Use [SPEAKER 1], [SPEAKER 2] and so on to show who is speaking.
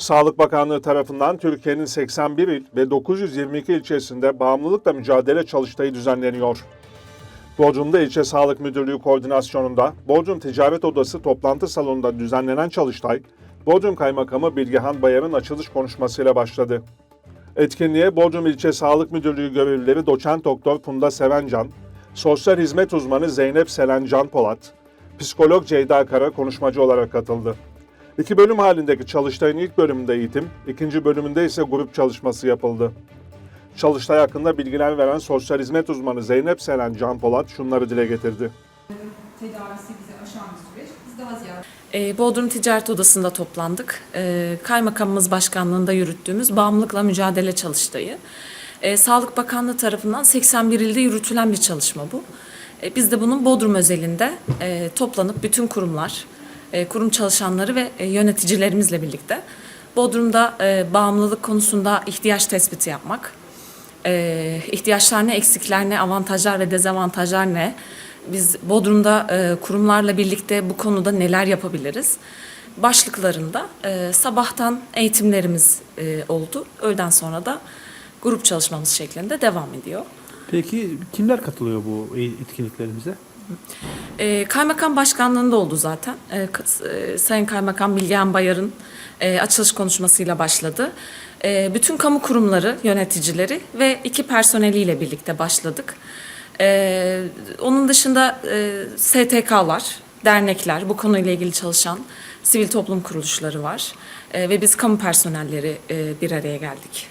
[SPEAKER 1] Sağlık Bakanlığı tarafından Türkiye'nin 81 il ve 922 ilçesinde bağımlılıkla mücadele çalıştayı düzenleniyor. Bodrum'da ilçe sağlık müdürlüğü koordinasyonunda Bodrum Ticaret Odası toplantı salonunda düzenlenen çalıştay, Bodrum Kaymakamı Bilgehan Bayar'ın açılış konuşmasıyla başladı. Etkinliğe Bodrum İlçe Sağlık Müdürlüğü görevlileri Doçent Doktor Funda Sevencan, Sosyal Hizmet Uzmanı Zeynep Selen Can Polat, Psikolog Ceyda Kara konuşmacı olarak katıldı. İki bölüm halindeki çalıştayın ilk bölümünde eğitim, ikinci bölümünde ise grup çalışması yapıldı. Çalıştay hakkında bilgiler veren sosyal hizmet uzmanı Zeynep Selen Can Polat şunları dile getirdi.
[SPEAKER 2] tedavisi bizi aşan bir süreç. Biz daha ziyade
[SPEAKER 3] E, Bodrum Ticaret Odası'nda toplandık. E, Kaymakamımız başkanlığında yürüttüğümüz bağımlılıkla mücadele çalıştayı. E, Sağlık Bakanlığı tarafından 81 ilde yürütülen bir çalışma bu. E, Biz de bunun Bodrum özelinde e, toplanıp bütün kurumlar, kurum çalışanları ve e, yöneticilerimizle birlikte Bodrum'da e, bağımlılık konusunda ihtiyaç tespiti yapmak, e, ihtiyaçlar ne, eksikler ne, avantajlar ve dezavantajlar ne? Biz Bodrum'da e, kurumlarla birlikte bu konuda neler yapabiliriz? Başlıklarında e, sabahtan eğitimlerimiz e, oldu. Öğleden sonra da grup çalışmamız şeklinde devam ediyor.
[SPEAKER 4] Peki kimler katılıyor bu etkinliklerimize?
[SPEAKER 3] E, Kaymakam Başkanlığı'nda oldu zaten. E, kız- e, Sayın Kaymakam Bilgehan Bayar'ın e, açılış konuşmasıyla başladı. E, bütün kamu kurumları, yöneticileri ve iki personeliyle birlikte başladık. E, onun dışında e, STK'lar, dernekler, bu konuyla ilgili çalışan sivil toplum kuruluşları var. E, ve biz kamu personelleri e, bir araya geldik.